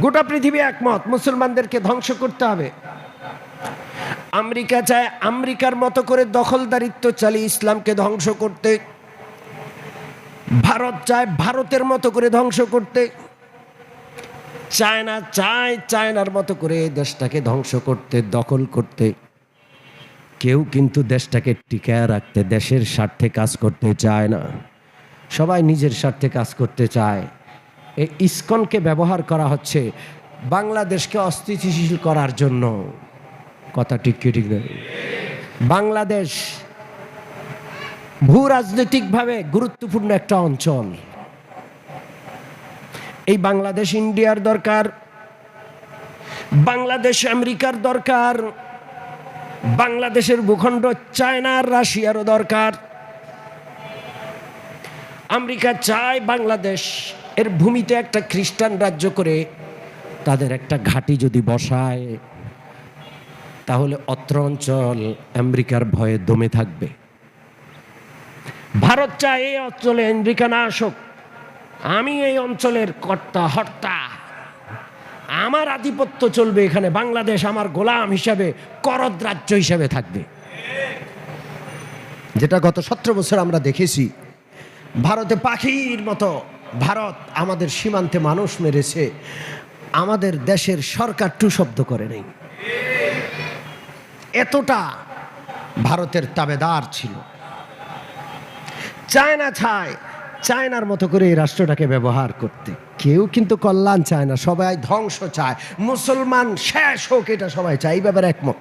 গোটা পৃথিবী একমত, মুসলমানদেরকে ধ্বংস করতে হবে। আমেরিকা চায় আমেরিকার মতো করে দখলদারিত্ব চালিয়ে ইসলামকে ধ্বংস করতে। ভারত চায় ভারতের মতো করে ধ্বংস করতে। চায়না চায় চায়নার মতো করে দেশটাকে ধ্বংস করতে, দখল করতে। কেউ কিন্তু দেশটাকে টিকায় রাখতে, দেশের স্বার্থে কাজ করতে চায় না। সবাই নিজের স্বার্থে কাজ করতে চায়। ইসকনকে ব্যবহার করা হচ্ছে বাংলাদেশকে অস্থিতিশীল করার জন্য। কথা ঠিক কি, ঠিক বাংলাদেশ ভূ রাজনৈতিকভাবে গুরুত্বপূর্ণ একটা অঞ্চল। এই বাংলাদেশ, ইন্ডিয়ার দরকার, বাংলাদেশ, আমেরিকার দরকার, বাংলাদেশের ভূখণ্ড চায়নার রাশিয়ারও দরকার। আমেরিকা চায় বাংলাদেশ এর ভূমিতে একটা খ্রিস্টান রাজ্য করে তাদের একটা ঘাঁটি যদি বসায়, তাহলে অত্র অঞ্চল আমেরিকার ভয়ে দমে থাকবে। ভারত চায় এই অঞ্চলে আমেরিকা না আসুক, আমি এই অঞ্চলের কর্তা, হর্তা। আমার আধিপত্য চলবে এখানে, বাংলাদেশ আমার গোলাম হিসাবে, করদ রাজ্য হিসাবে থাকবে। যেটা গত সতেরো বছর আমরা দেখেছি, ভারতে পাখির মতো ভারত আমাদের সীমান্তে মানুষ মেরেছে। আমাদের দেশের সরকার টু শব্দ করে নেই। এতটা ভারতের তাবেদার ছিল। চায়না চায় চায়নার মতো করে এই রাষ্ট্রটাকে ব্যবহার করতে। কেউ কিন্তু কল্যাণ চায় না, সবাই ধ্বংস চায়। মুসলমান শেষ হোক, এটা সবাই চায়। এই ব্যাপারে একমত।